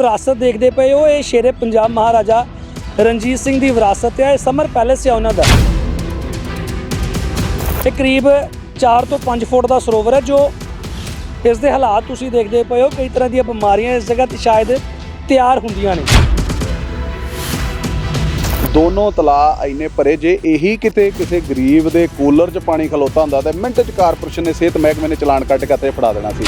ਵਿਰਾਸਤ ਦੇਖਦੇ ਪਏ ਹੋ। ਇਹ ਸ਼ੇਰੇ ਪੰਜਾਬ ਮਹਾਰਾਜਾ ਰਣਜੀਤ ਸਿੰਘ ਦੀ ਵਿਰਾਸਤ ਹੈ। ਇਹ ਸਮਰ ਪੈਲੇਸ ਹੈ ਉਹਨਾਂ ਦਾ। ਇਹ ਕਰੀਬ 4 ਤੋਂ 5 ਫੁੱਟ ਦਾ ਸਰੋਵਰ ਹੈ, ਜੋ ਇਸ ਦੇ ਹਾਲਾਤ ਤੁਸੀਂ ਦੇਖਦੇ ਪਏ ਹੋ। ਕਈ ਤਰ੍ਹਾਂ ਦੀਆਂ ਬਿਮਾਰੀਆਂ ਇਸ ਜਗ੍ਹਾ ਤੇ ਸ਼ਾਇਦ ਤਿਆਰ ਹੁੰਦੀਆਂ ਨੇ। ਦੋਨੋਂ ਤਲਾ ਇੰਨੇ ਭਰੇ, ਜੇ ਇਹੀ ਕਿਤੇ ਕਿਸੇ ਗਰੀਬ ਦੇ ਕੂਲਰ 'ਚ ਪਾਣੀ ਖਲੋਤਾ ਹੁੰਦਾ, ਤੇ ਮਿੰਟ 'ਚ ਕਾਰਪੋਰੇਸ਼ਨ ਨੇ ਸਿਹਤ ਮਹਿਕਮੇ ਨੇ ਚਲਾਨ ਕੱਟ ਕੇ ਤੇ ਫੜਾ ਦੇਣਾ ਸੀ।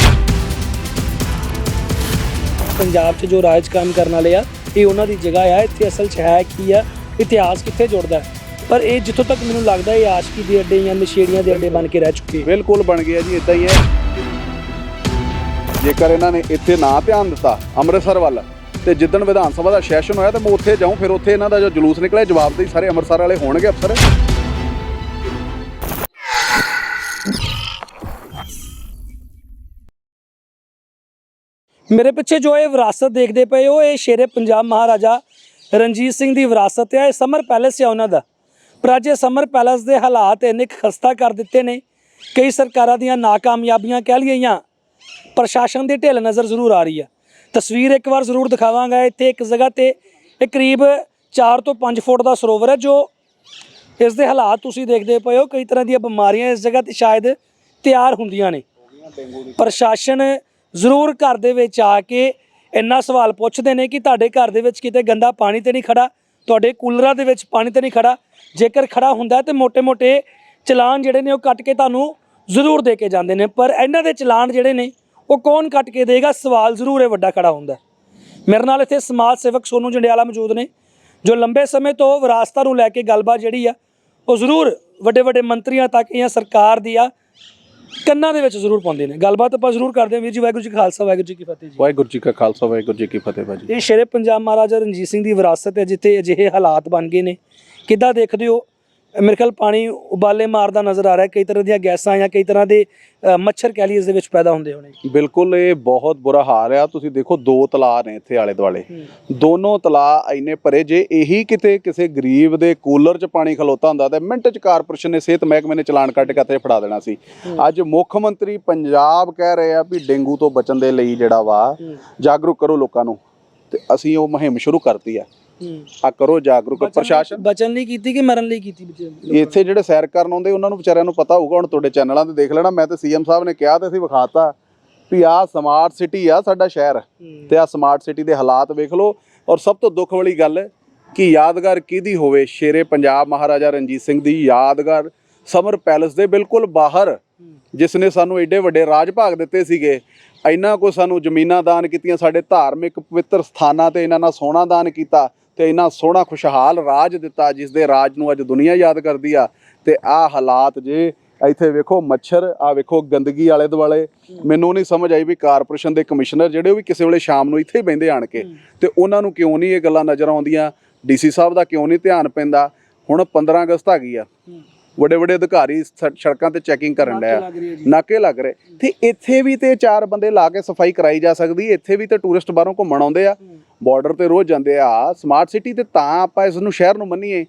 ਪੰਜਾਬ 'ਚ ਜੋ ਰਾਜ ਕੰਮ ਕਰਨ ਵਾਲੇ ਆ, ਇਹ ਉਹਨਾਂ ਦੀ ਜਗ੍ਹਾ ਆ। ਇੱਥੇ ਅਸਲ 'ਚ ਹੈ ਕੀ ਆ? ਇਤਿਹਾਸ ਕਿੱਥੇ ਜੁੜਦਾ ਹੈ? ਪਰ ਇਹ ਜਿੱਥੋਂ ਤੱਕ ਮੈਨੂੰ ਲੱਗਦਾ ਇਹ ਆਸ਼ਕੀ ਦੇ ਅੱਡੇ ਜਾਂ ਨਸ਼ੇੜੀਆਂ ਦੇ ਅੱਡੇ ਬਣ ਕੇ ਰਹਿ ਚੁੱਕੇ ਬਿਲਕੁਲ ਬਣ ਗਿਆ ਜੀ ਇਦਾਂ ਹੀ ਹੈ। ਜੇਕਰ ਇਹਨਾਂ ਨੇ ਇੱਥੇ ਨਾ ਧਿਆਨ ਦਿੱਤਾ ਅੰਮ੍ਰਿਤਸਰ ਵੱਲ, ਤੇ ਜਿੱਦਣ ਵਿਧਾਨ ਸਭਾ ਦਾ ਸੈਸ਼ਨ ਹੋਇਆ ਤੇ ਮੈਂ ਉੱਥੇ ਜਾਊਂ, ਫਿਰ ਉੱਥੇ ਇਹਨਾਂ ਦਾ ਜੋ ਜਲੂਸ ਨਿਕਲਿਆ ਜਵਾਬ ਦੇ ਸਾਰੇ ਅੰਮ੍ਰਿਤਸਰ ਵਾਲੇ ਹੋਣਗੇ ਅਫਸਰ। ਮੇਰੇ ਪਿੱਛੇ ਜੋ ਇਹ ਵਿਰਾਸਤ ਦੇਖਦੇ ਪਏ ਹੋ, ਇਹ ਸ਼ੇਰੇ ਪੰਜਾਬ ਮਹਾਰਾਜਾ ਰਣਜੀਤ ਸਿੰਘ ਦੀ ਵਿਰਾਸਤ ਹੈ। ਇਹ ਸਮਰ ਪੈਲੇਸ ਹੈ ਉਹਨਾਂ ਦਾ। ਪਰ ਅੱਜ ਇਹ ਸਮਰ ਪੈਲੇਸ ਦੇ ਹਾਲਾਤ ਇੰਨੇ ਖਸਤਾ ਕਰ ਦਿੱਤੇ ਨੇ, ਕਈ ਸਰਕਾਰਾਂ ਦੀਆਂ ਨਾਕਾਮਯਾਬੀਆਂ ਕਹਿ ਲਈਆਂ ਜਾਂ ਪ੍ਰਸ਼ਾਸਨ ਦੀ ਢਿੱਲ ਨਜ਼ਰ ਜ਼ਰੂਰ ਆ ਰਹੀ ਹੈ। ਤਸਵੀਰ ਇੱਕ ਵਾਰ ਜ਼ਰੂਰ ਦਿਖਾਵਾਂਗਾ। ਇੱਥੇ ਇੱਕ ਜਗ੍ਹਾ ਤੇ ਇਹ ਕਰੀਬ 4 ਤੋਂ 5 ਫੁੱਟ ਦਾ ਸਰੋਵਰ ਹੈ, ਜੋ ਇਸ ਦੇ ਹਾਲਾਤ ਤੁਸੀਂ ਦੇਖਦੇ ਪਏ ਹੋ। ਕਈ ਤਰ੍ਹਾਂ ਦੀਆਂ ਬਿਮਾਰੀਆਂ ਇਸ ਜਗ੍ਹਾ ਤੇ ਸ਼ਾਇਦ ਤਿਆਰ ਹੁੰਦੀਆਂ ਨੇ। ਪ੍ਰਸ਼ਾਸਨ ਜ਼ਰੂਰ ਘਰ ਦੇ ਵਿੱਚ ਆ ਕੇ ਇੰਨਾ ਸਵਾਲ ਪੁੱਛਦੇ ਨੇ ਕਿ ਤੁਹਾਡੇ ਘਰ ਦੇ ਵਿੱਚ ਕਿਤੇ ਗੰਦਾ ਪਾਣੀ ਤੇ ਨਹੀਂ ਖੜਾ, ਤੁਹਾਡੇ ਕੂਲਰਾਂ ਦੇ ਵਿੱਚ ਪਾਣੀ ਤੇ ਨਹੀਂ ਖੜਾ। ਜੇਕਰ ਖੜਾ ਹੁੰਦਾ ਤੇ ਮੋٹے-ਮੋٹے ਚਲਾਨ ਜਿਹੜੇ ਨੇ ਉਹ ਕੱਟ ਕੇ ਤੁਹਾਨੂੰ ਜ਼ਰੂਰ ਦੇ ਕੇ ਜਾਂਦੇ ਨੇ। ਪਰ ਇਹਨਾਂ ਦੇ ਚਲਾਨ ਜਿਹੜੇ ਨੇ, ਉਹ ਕੌਣ ਕੱਟ ਕੇ ਦੇਗਾ? ਸਵਾਲ ਜ਼ਰੂਰ ਹੈ ਵੱਡਾ ਖੜਾ ਹੁੰਦਾ ਮੇਰੇ ਨਾਲ ਇੱਥੇ ਸਮਾਜ ਸੇਵਕ ਸੋਨੂ ਜੰਡਿਆਲਾ ਮੌਜੂਦ ਨੇ, ਜੋ ਲੰਬੇ ਸਮੇਂ ਤੋਂ ਵਿਰਾਸਤਾਂ ਨੂੰ ਲੈ ਕੇ ਗੱਲਬਾਤ ਜਿਹੜੀ ਆ, ਉਹ ਜ਼ਰੂਰ ਵੱਡੇ ਵੱਡੇ ਮੰਤਰੀਆਂ ਤੱਕ ਜਾਂ ਸਰਕਾਰ ਦੀ ਆ ਕੰਨਾਂ ਦੇ ਵਿੱਚ ਜ਼ਰੂਰ ਪਾਉਂਦੇ ਨੇ। ਗੱਲਬਾਤ ਆਪਾਂ ਜ਼ਰੂਰ ਕਰਦੇ ਹਾਂ। ਵੀਰ ਜੀ ਵਾਹਿਗੁਰੂ ਜੀ ਕਾ ਖਾਲਸਾ ਵਾਹਿਗੁਰੂ ਜੀ ਕੀ ਫਤਿਹ ਜੀ। ਵਾਹਿਗੁਰੂ ਜੀ ਕਾ ਖਾਲਸਾ ਵਾਹਿਗੁਰੂ ਜੀ ਕੀ ਫਤਿਹ ਭਾਜੀ। ਇਹ ਸ਼ੇਰੇ ਪੰਜਾਬ ਮਹਾਰਾਜਾ ਰਣਜੀਤ ਸਿੰਘ ਦੀ ਵਿਰਾਸਤ ਹੈ ਜਿੱਥੇ ਅਜਿਹੇ ਹਾਲਾਤ ਬਣ ਗਏ ਨੇ। ਕਿੱਦਾਂ ਦੇਖਦੇ ਹੋ ਮੇਰੇ ਖਿਆਲ ਪਾਣੀ ਉਬਾਲੇ ਮਾਰਦਾ ਨਜ਼ਰ ਆ ਰਿਹਾ ਕਈ ਤਰ੍ਹਾਂ ਦੀਆਂ ਗੈਸਾਂ ਜਾਂ ਕਈ ਤਰ੍ਹਾਂ ਦੇ ਮੱਛਰ ਕਹਿ ਲਈ ਇਸ ਦੇ ਵਿੱਚ ਪੈਦਾ ਹੁੰਦੇ ਹੋਣੇ। ਬਿਲਕੁਲ ਇਹ ਬਹੁਤ ਬੁਰਾ ਹਾਲ ਆ। ਤੁਸੀਂ ਦੇਖੋ ਦੋ ਤਲਾਅ ਨੇ ਇੱਥੇ ਆਲੇ ਦੁਆਲੇ। ਦੋਨੋਂ ਤਲਾਅ ਇੰਨੇ ਭਰੇ ਜੇ ਇਹੀ ਕਿਤੇ ਕਿਸੇ ਗਰੀਬ ਦੇ ਕੂਲਰ 'ਚ ਪਾਣੀ ਖਲੋਤਾ ਹੁੰਦਾ ਤੇ ਮਿੰਟ 'ਚ ਕਾਰਪੋਰੇਸ਼ਨ ਨੇ ਸਿਹਤ ਮਹਿਕਮੇ ਨੇ ਚਲਾਨ ਕੱਟ ਕੇ ਤੇ ਫੜਾ ਦੇਣਾ ਸੀ। ਅੱਜ ਮੁੱਖ ਮੰਤਰੀ ਪੰਜਾਬ ਕਹਿ ਰਹੇ ਆ ਵੀ ਡੇਂਗੂ ਤੋਂ ਬਚਣ ਦੇ ਲਈ ਜਿਹੜਾ ਵਾ ਜਾਗਰੂਕ ਕਰੋ ਲੋਕਾਂ ਨੂੰ। ਤੇ ਅਸੀਂ ਉਹ ਮੁਹਿੰਮ ਸ਼ੁਰੂ ਕਰਤੀ ਆ। ਆ ਕਰੋ ਜਾਗਰੂਕ ਪ੍ਰਸ਼ਾਸਨ। ਬਚਨ ਲਈ ਕੀਤੀ ਕਿ ਮਰਨ ਲਈ ਕੀਤੀ ਬੱਚੇ ਇੱਥੇ ਜਿਹੜੇ ਸੈਰ ਕਰਨ ਆਉਂਦੇ ਉਹਨਾਂ ਨੂੰ ਵਿਚਾਰਿਆਂ ਨੂੰ ਪਤਾ ਹੋਊਗਾ ਹੁਣ ਤੁਹਾਡੇ ਚੈਨਲਾਂ ਤੇ ਦੇਖ ਲੈਣਾ ਮੈਂ ਤੇ ਸੀਐਮ ਸਾਹਿਬ ਨੇ ਕਿਹਾ ਤੇ ਅਸੀਂ ਵਿਖਾਤਾ ਵੀ ਆਹ ਸਮਾਰਟ ਸਿਟੀ ਆ ਸਾਡਾ ਸ਼ਹਿਰ। ਤੇ ਆ ਸਮਾਰਟ ਸਿਟੀ ਦੇ ਹਾਲਾਤ ਵੇਖ ਲਓ। ਔਰ ਸਭ ਤੋਂ ਦੁੱਖ ਵਾਲੀ ਗੱਲ ਕਿ ਯਾਦਗਾਰ ਕਿਹਦੀ ਹੋਵੇ? ਸ਼ੇਰੇ ਪੰਜਾਬ ਮਹਾਰਾਜਾ ਰਣਜੀਤ ਸਿੰਘ ਦੀ ਯਾਦਗਾਰ ਸਮਰ ਪੈਲੇਸ ਦੇ ਬਿਲਕੁਲ ਬਾਹਰ ਜਿਸ ਨੇ ਸਾਨੂੰ ਏਡੇ ਵੱਡੇ ਰਾਜ ਭਾਗ ਦਿੱਤੇ ਸੀਗੇ। ਇੰਨਾ ਕੋ ਸਾਨੂੰ ਜ਼ਮੀਨਾਂ ਦਾਨ ਕੀਤੀਆਂ ਸਾਡੇ ਧਾਰਮਿਕ ਪਵਿੱਤਰ ਸਥਾਨਾਂ ਤੇ ਇਹਨਾਂ ਨਾਲ ਸੋਨਾ ਦਾਨ ਕੀਤਾ। ਤੇ ਇੰਨਾ ਸੋਹਣਾ ਖੁਸ਼ਹਾਲ ਰਾਜ ਦਿੱਤਾ ਜਿਸ ਦੇ ਰਾਜ ਨੂੰ ਅੱਜ ਦੁਨੀਆ ਯਾਦ ਕਰਦੀ ਆ ਤੇ ਆਹ ਹਾਲਾਤ ਜੇ ਇੱਥੇ ਵੇਖੋ ਮੱਛਰ ਆ ਵੇਖੋ ਗੰਦਗੀ ਆਲੇ ਦੁਆਲੇ। ਮੈਨੂੰ ਨਹੀਂ ਸਮਝ ਆਈ ਵੀ ਕਾਰਪੋਰੇਸ਼ਨ ਦੇ ਕਮਿਸ਼ਨਰ ਜਿਹੜੇ ਉਹ ਵੀ ਕਿਸੇ ਵੇਲੇ ਸ਼ਾਮ ਨੂੰ ਇੱਥੇ ਹੀ ਬਹਿੰਦੇ ਆਣ ਕੇ ਤੇ ਉਹਨਾਂ ਨੂੰ ਕਿਉਂ ਨਹੀਂ ਇਹ ਗੱਲਾਂ ਨਜ਼ਰ ਆਉਂਦੀਆਂ? ਡੀਸੀ ਸਾਹਿਬ ਦਾ ਕਿਉਂ ਨਹੀਂ ਧਿਆਨ ਪੈਂਦਾ? ਹੁਣ 15 ਅਗਸਤ ਆ ਗਈ ਆ। ਵੱਡੇ ਵੱਡੇ ਅਧਿਕਾਰੀ ਸੜਕਾਂ ਤੇ ਚੈਕਿੰਗ ਕਰਨ ਡਿਆ। ਨਾਕੇ ਲੱਗ ਰਹੇ। ਤੇ ਇੱਥੇ ਵੀ ਤੇ ਚਾਰ ਬੰਦੇ ਲਾ ਕੇ ਸਫ਼ਾਈ ਕਰਾਈ ਜਾ ਸਕਦੀ ਇੱਥੇ ਵੀ ਤੇ ਟੂਰਿਸਟ ਬਾਹਰੋਂ ਘੁੰਮਣ ਆਉਂਦੇ ਆ। ਬਾਰਡਰ ਤੇ ਰੋਜ਼ ਜਾਂਦੇ ਆ। ਸਮਾਰਟ ਸਿਟੀ ਤੇ ਤਾਂ ਆਪਾਂ ਇਸ ਨੂੰ ਸ਼ਹਿਰ ਨੂੰ ਮੰਨੀਏ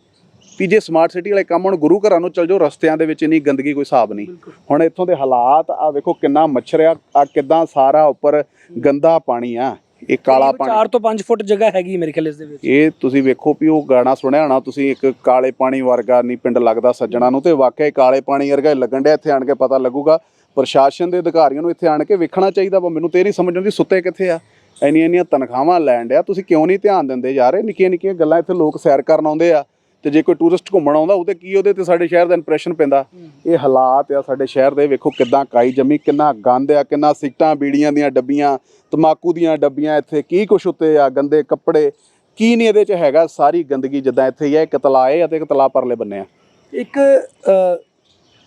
ਵੀ ਜੇ ਸਮਾਰਟ ਸਿਟੀ ਵਾਲੇ ਕੰਮ ਹੁਣ ਗੁਰੂ ਘਰਾਂ ਨੂੰ ਚਲ ਜਾਓ ਰਸਤਿਆਂ ਦੇ ਵਿੱਚ ਇੰਨੀ ਗੰਦਗੀ ਕੋਈ ਹਿਸਾਬ ਨਹੀਂ। ਹੁਣ ਇੱਥੋਂ ਦੇ ਹਾਲਾਤ ਆ ਵੇਖੋ ਕਿੰਨਾ ਮੱਛਰ ਆ ਕਿਦਾਂ ਸਾਰਾ ਉੱਪਰ ਗੰਦਾ ਪਾਣੀ ਆ। ਇਹ ਕਾਲਾ ਪਾਣੀ 4 ਤੋਂ 5 ਫੁੱਟ ਜਗ੍ਹਾ ਹੈਗੀ ਮੇਰੇ ਖਿਆਲ ਇਸ ਦੇ ਵਿੱਚ। ਇਹ ਤੁਸੀਂ ਵੇਖੋ ਵੀ ਉਹ ਗਾਣਾ ਸੁਣਿਆ ਹੋਣਾ ਤੁਸੀਂ ਇੱਕ ਕਾਲੇ ਪਾਣੀ ਵਰਗਾ ਨਹੀਂ ਪਿੰਡ ਲੱਗਦਾ ਸੱਜਣਾ ਨੂੰ ਤੇ ਵਾਕਿਆ ਹੀ ਕਾਲੇ ਪਾਣੀ ਵਰਗਾ ਹੀ ਲੱਗਣ ਡਿਆ ਇੱਥੇ ਆਣ ਕੇ ਪਤਾ ਲੱਗੂਗਾ। ਪ੍ਰਸ਼ਾਸਨ ਦੇ ਅਧਿਕਾਰੀਆਂ ਨੂੰ ਇੱਥੇ ਆਣ ਕੇ ਵੇਖਣਾ ਚਾਹੀਦਾ ਵਾ ਮੈਨੂੰ ਤੇ ਨਹੀਂ ਸਮਝ ਆਉਂਦੀ ਸੁੱਤੇ ਕਿੱਥੇ ਆ। ਇੰਨੀਆਂ ਇੰਨੀਆਂ ਤਨਖਾਹਾਂ ਲੈਣ ਡਿਆ ਤੁਸੀਂ ਕਿਉਂ ਨਹੀਂ ਧਿਆਨ ਦਿੰਦੇ ਯਾਰ ਇਹ ਨਿੱਕੀਆਂ ਨਿੱਕੀਆਂ ਗੱਲਾਂ ਇੱਥੇ ਲੋਕ ਸੈਰ ਕਰਨ ਆਉਂਦੇ ਆ। ਤੇ ਜੇ ਕੋਈ ਟੂਰਿਸਟ ਘੁੰਮਣ ਆਉਂਦਾ ਉਹਦੇ ਕੀ ਉਹਦੇ ਤੇ ਸਾਡੇ ਸ਼ਹਿਰ ਦਾ ਇੰਪ੍ਰੈਸ਼ਨ ਪੈਂਦਾ? ਇਹ ਹਾਲਾਤ ਆ ਸਾਡੇ ਸ਼ਹਿਰ ਦੇ ਵੇਖੋ ਕਿੱਦਾਂ ਕਾਈ ਜੰਮੀ ਕਿੰਨਾ ਗੰਦ ਆ ਕਿੰਨਾ ਸਿਗਟਾਂ ਬੀੜੀਆਂ ਦੀਆਂ ਡੱਬੀਆਂ ਤਮਾਕੂ ਦੀਆਂ ਡੱਬੀਆਂ ਇੱਥੇ ਕੀ ਕੁਛ ਉੱਤੇ ਆ ਗੰਦੇ ਕੱਪੜੇ ਕੀ ਨਹੀਂ ਇਹਦੇ ਚ ਹੈਗਾ ਸਾਰੀ ਗੰਦਗੀ ਜਿੱਦਾਂ ਇੱਥੇ ਹੀ ਆ ਇੱਕ ਤਲਾਅ ਹੈ ਅਤੇ ਇੱਕ ਤਲਾਅ ਪਰਲੇ ਬੰਨੇ ਆ। ਇੱਕ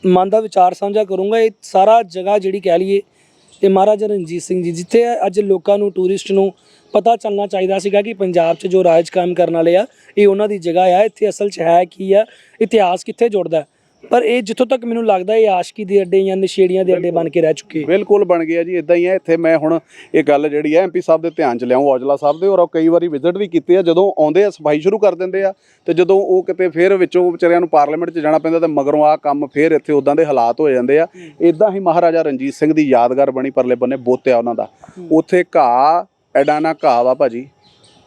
ਮਨ ਦਾ ਵਿਚਾਰ ਸਾਂਝਾ ਕਰੂੰਗਾ ਇਹ ਸਾਰਾ ਜਗ੍ਹਾ ਜਿਹੜੀ ਕਹਿ ਲਈਏ ਇਹ ਮਹਾਰਾਜਾ ਰਣਜੀਤ ਸਿੰਘ ਜੀ ਜਿੱਥੇ ਅੱਜ ਲੋਕਾਂ ਨੂੰ ਟੂਰਿਸਟ ਨੂੰ ਪਤਾ ਚੱਲਣਾ ਚਾਹੀਦਾ ਸੀਗਾ ਕਿ ਪੰਜਾਬ 'ਚ ਜੋ ਰਾਜ ਕਾਇਮ ਕਰਨ ਵਾਲੇ ਆ ਇਹ ਉਹਨਾਂ ਦੀ ਜਗ੍ਹਾ ਆ। ਇੱਥੇ ਅਸਲ 'ਚ ਹੈ ਕੀ ਆ? ਇਤਿਹਾਸ ਕਿੱਥੇ ਜੁੜਦਾ। ਪਰ ਇਹ ਜਿੱਥੋਂ ਤੱਕ ਮੈਨੂੰ ਲੱਗਦਾ ਇਹ ਆਸ਼ਕੀ ਦੇ ਅੱਡੇ ਜਾਂ ਨਸ਼ੇੜੀਆਂ ਦੇ ਅੱਡੇ ਬਣ ਕੇ ਰਹਿ ਚੁੱਕੇ। ਬਿਲਕੁਲ ਬਣ ਗਿਆ ਜੀ ਇਦਾਂ ਹੀ ਹੈ ਇੱਥੇ ਮੈਂ ਹੁਣ ਇਹ ਗੱਲ ਜਿਹੜੀ ਹੈ ਐਮਪੀ ਸਾਹਿਬ ਦੇ ਧਿਆਨ ਚ ਲਿਆਉਂ ਔਜਲਾ ਸਾਹਿਬ ਦੇ ਔਰ ਉਹ ਕਈ ਵਾਰੀ ਵਿਜ਼ਿਟ ਵੀ ਕੀਤੇ ਆ। ਜਦੋਂ ਆਉਂਦੇ ਆ ਸਫ਼ਾਈ ਸ਼ੁਰੂ ਕਰ ਦਿੰਦੇ ਆ ਤੇ ਜਦੋਂ ਉਹ ਕਿਤੇ ਫੇਰ ਵਿੱਚੋਂ ਵਿਚਾਰਿਆਂ ਨੂੰ ਪਾਰਲੀਮੈਂਟ 'ਚ ਜਾਣਾ ਪੈਂਦਾ ਤੇ ਮਗਰੋਂ ਆ ਕੰਮ ਫੇਰ ਇੱਥੇ ਉਦਾਂ ਦੇ ਹਾਲਾਤ ਹੋ ਜਾਂਦੇ ਆ। ਇਦਾਂ ਹੀ ਮਹਾਰਾਜਾ ਰਣਜੀਤ ਸਿੰਘ ਦੀ ਯਾਦਗਾਰ ਬਣੀ ਪਰਲੇ ਬੰਨੇ ਬੋਤਿਆ ਉਹਨਾਂ ਦਾ। ਉੱਥੇ ਘਾਹ ਐਡਾ ਨਾ ਘਾਹ ਵਾ ਭਾਜੀ।